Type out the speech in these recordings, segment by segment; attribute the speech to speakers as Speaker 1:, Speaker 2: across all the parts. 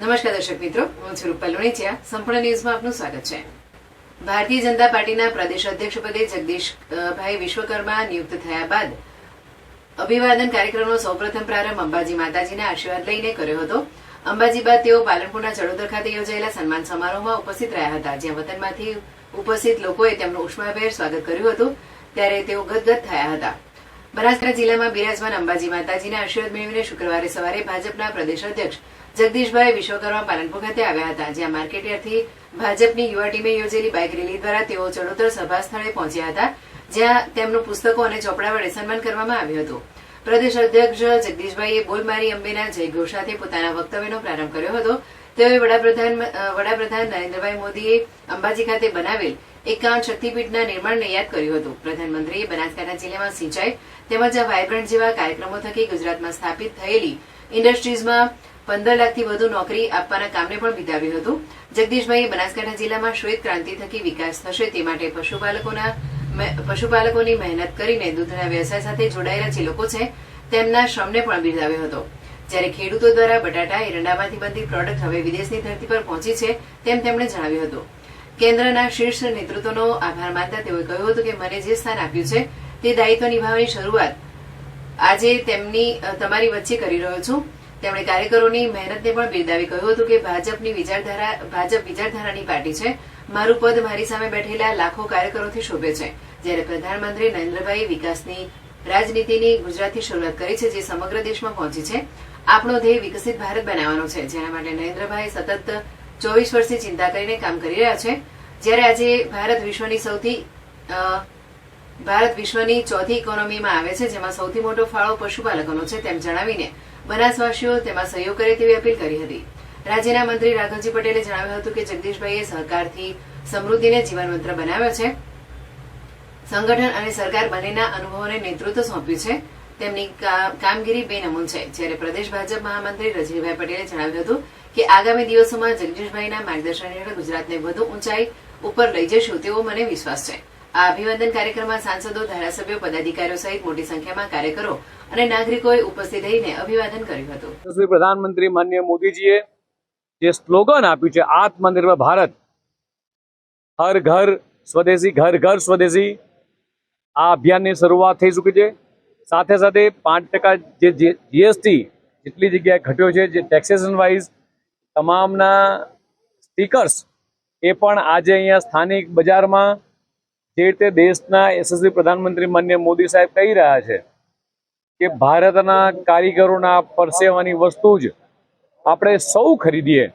Speaker 1: નમસ્કાર દર્શક મિત્રો, હું છું રૂપલ લુણીચિયા. સંપૂર્ણ ન્યૂઝમાં આપનું સ્વાગત છે. ભારતીય જનતા પાર્ટીના પ્રદેશ અધ્યક્ષ પદે જગદીશભાઈ વિશ્વકર્મા નિયુક્ત થયા બાદ અભિવાદન કાર્યક્રમનો સૌપ્રથમ પ્રારંભ અંબાજી માતાજીના આશીર્વાદ લઈને કર્યો હતો. અંબાજી બાદ તેઓ પાલનપુરના ચડોદર ખાતે યોજાયેલા સન્માન સમારોહમાં ઉપસ્થિત રહ્યા હતા, જ્યાં વતનમાંથી ઉપસ્થિત લોકોએ તેમનું ઉષ્માભેર સ્વાગત કર્યું હતું. ત્યારે તેઓ ગદગદ થયા હતા. બનાસકાંઠા જિલ્લામાં બિરાજમાન અંબાજી માતાજીના આશીર્વાદ મેળવીને શુક્રવારે સવારે ભાજપના પ્રદેશ અધ્યક્ષ જગદીશભાઈ વિશ્વકર્મા પાલનપુર ખાતે આવ્યા હતા, જ્યાં માર્કેટયાર્ડથી ભાજપની યુવા ટીમે યોજેલી બાઇક રેલી દ્વારા તેઓ ચડોતર સભા સ્થળે પહોંચ્યા હતા, જ્યાં તેમનું પુસ્તકો અને ચોપડા વડે સન્માન કરવામાં આવ્યું હતું. પ્રદેશ અધ્યક્ષ જગદીશભાઈએ બોલ મારી અંબેના જયઘોષ સાથે પોતાના વક્તવ્યનો પ્રારંભ કર્યો હતો તેઓએ વડાપ્રધાન વડાપ્રધાન નરેન્દ્રભાઈ મોદીએ અંબાજી ખાતે બનાવેલ એકાવન શક્તિપીઠના નિર્માણને યાદ કર્યું હતું. પ્રધાનમંત્રીએ બનાસકાંઠા જિલ્લામાં સિંચાઈ તેમજ આ વાયબ્રન્ટ જેવા કાર્યક્રમો થકી ગુજરાતમાં સ્થાપિત થયેલી ઇન્ડસ્ટ્રીઝમાં પંદર લાખથી વધુ નોકરી આપવાના કામને પણ બિતાવ્યું હતું. જગદીશભાઈએ બનાસકાંઠા જિલ્લામાં શ્વેત ક્રાંતિ થકી વિકાસ થશે તે માટે પશુપાલકોના પશુપાલકોની મહેનત કરીને દૂધના વ્યવસાય સાથે જોડાયેલા જે લોકો છે તેમના શ્રમને પણ બિરદાવ્યો હતો. જ્યારે ખેડૂતો દ્વારા બટાટા, એરંડામાંથી બનતી પ્રોડક્ટ હવે વિદેશની ધરતી પર પહોંચી છે તેમ તેમણે જણાવ્યું હતું. કેન્દ્રના શીર્ષ નેતૃત્વનો આભાર માનતા તેઓએ કહ્યું હતું કે મને જે સ્થાન આપ્યું છે તે દાયિત્વ નિભાવવાની શરૂઆત આજે તેમની તમારી વચ્ચે કરી રહ્યો છું. તેમણે કાર્યકરોની મહેનતને પણ બિરદાવી કહ્યું હતું કે ભાજપની વિચારધારા, ભાજપ વિચારધારાની પાર્ટી છે. મારું પદ મારી સામે બેઠેલા લાખો કાર્યકરોથી શોભે છે. જ્યારે પ્રધાનમંત્રી નરેન્દ્રભાઈ વિકાસની રાજનીતિની ગુજરાતથી શરૂઆત કરી છે જે સમગ્ર દેશમાં પહોંચી છે આપણો ધ્યેય વિકસિત ભારત બનાવવાનો છે. જેના માટે નરેન્દ્રભાઈ સતત ચોવીસ વર્ષથી ચિંતા કરીને કામ કરી રહ્યા છે. જ્યારે આજે ભારત વિશ્વની સૌથી ભારત વિશ્વની ચોથી ઇકોનોમીમાં આવે છે, જેમાં સૌથી મોટો ફાળો પશુપાલકોનો છે, તેમ જણાવીને બનાસવાસીઓ તેમાં સહયોગ કરે તેવી અપીલ કરી હતી. રાજ્યના મંત્રી રાઘવજી પટેલે જણાવ્યું હતું કે જગદીશભાઈએ સહકારથી સમૃદ્ધિને જીવનમંત્ર બનાવ્યો છે. સંગઠન અને સરકાર બંનેના અનુભવોને નેતૃત્વ સોંપ્યું છે. તેમની કામગીરી બેનમૂન છે જ્યારે પ્રદેશ ભાજપ મહામંત્રી રજનીભાઈ પટેલે જણાવ્યું હતું કે આગામી દિવસોમાં જગદીશભાઈના માર્ગદર્શન હેઠળ ગુજરાતને વધુ ઊંચાઈ ઉપર લઈ જશું તેવો મને વિશ્વાસ છે. આ અભિવાદન કાર્યક્રમમાં સાંસદો, ધારાસભ્યો, પદાધિકારીઓ સહિત મોટી સંખ્યામાં કાર્યકરો અને નાગરિકોએ ઉપસ્થિત રહીને અભિવાદન કર્યું હતું.
Speaker 2: પ્રધાનમંત્રી માનનીય મોદીજીએ જે સ્લોગન આપ્યું છે, આત્મનિર્ભર ભારત, હર ઘર સ્વદેશી, ઘર ઘર સ્વદેશી, આ અભિયાનની શરૂઆત થઈ ચૂકી છે. સાથે સાથે પાંચ ટકા જે જીએસટી જેટલી જગ્યાએ ઘટ્યો છે, જે ટેક્સેશન વાઇઝ તમામના સ્ટીકર્સ એ પણ આજે અહીંયા સ્થાનિક બજારમાં જે રીતે દેશના યશસ્વી પ્રધાનમંત્રી માન્ય મોદી સાહેબ કહી રહ્યા છે કે ભારતના કારીગરોના પરસેવાની વસ્તુ જ આપણે સૌ ખરીદીએ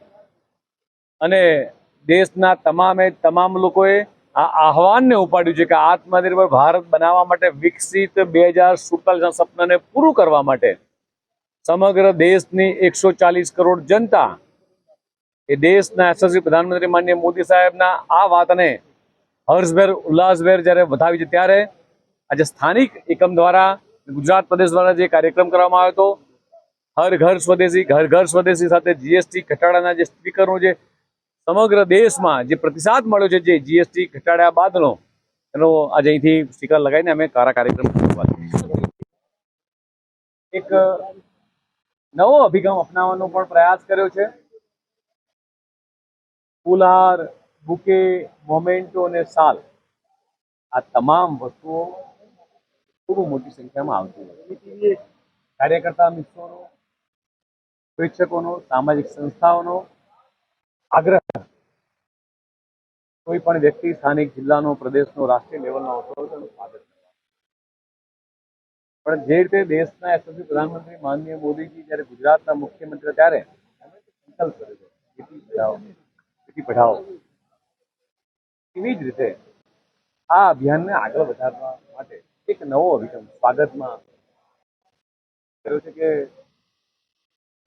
Speaker 2: અને દેશના તમામે તમામ લોકોએ આ આહવાનને ઉપાડ્યું છે કે આત્મનિર્ભર ભારત બનાવવા માટે વિકસિત બે હજાર સુડતાલીસના સપનાને પૂરું કરવા માટે સમગ્ર દેશની એકસો ચાલીસ કરોડ જનતા એ દેશના યશસ્વી પ્રધાનમંત્રી માનનીય મોદી સાહેબના આ વાતને હર્ષભેર, ઉલ્લાસભેર જ્યારે વધાવી છે, ત્યારે આજે સ્થાનિક એકમ દ્વારા ગુજરાત પ્રદેશ દ્વારા જે કાર્યક્રમ કરવામાં આવ્યો હતો, હર ઘર સ્વદેશી, ઘર ઘર સ્વદેશી સાથે જીએસટી ઘટાડાના જે સ્પીકરનું જે સમગ્ર દેશમાં જે પ્રતિસાદ મળ્યો છે જે જીએસટી ઘટાડ્યા બાદનો, એનો આજે અહીંથી સ્ટીકર લગાવીને અમે કારા કાર્યક્રમ એક નવો અભિગમ અપનાવવાનો પણ પ્રયાસ કર્યો છે. ફૂલહાર, બુકે, મોમેન્ટો અને સાલ આ તમામ વસ્તુઓ ખૂબ મોટી સંખ્યામાં આવતી કાર્યકર્તા મિત્રોનો, પ્રેક્ષકોનો, સામાજિક સંસ્થાઓનો આગ્રહ. કોઈ પણ વ્યક્તિ સ્થાનિક જિલ્લાનો, પ્રદેશનો, રાષ્ટ્રીય લેવલનો આવતો હોય તો સ્વાગત પણ જે રીતે દેશના યશસ્વી પ્રધાનમંત્રી માનનીય મોદીજી જ્યારે ગુજરાતના મુખ્યમંત્રી ત્યારે એવી જ રીતે આ અભિયાનને આગળ વધારવા માટે એક નવો અભિગમ સ્વાગતમાં કર્યો છે કે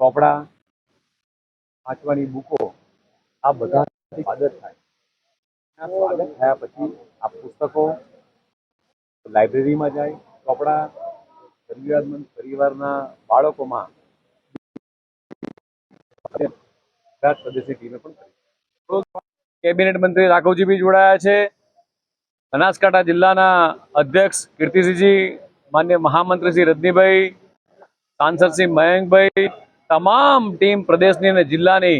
Speaker 2: ચોપડા, વાંચવાની બુકો આ બધા સ્વાગત થાય. સ્વાગત થયા પછી આ પુસ્તકો લાઇબ્રેરીમાં જાય, ચોપડા જરૂરિયાતમંદ પરિવારના બાળકોમાં કેબિનેટ મંત્રી રાઘવજીભાઈ જોડાયા છે. બનાસકાંઠા જિલ્લાના અધ્યક્ષ કીર્તિસિંહજી, માન્ય મહામંત્રી શ્રી રજનીભાઈ, સાંસદ શ્રી મયંકભાઈ, તમામ ટીમ પ્રદેશની અને જિલ્લાની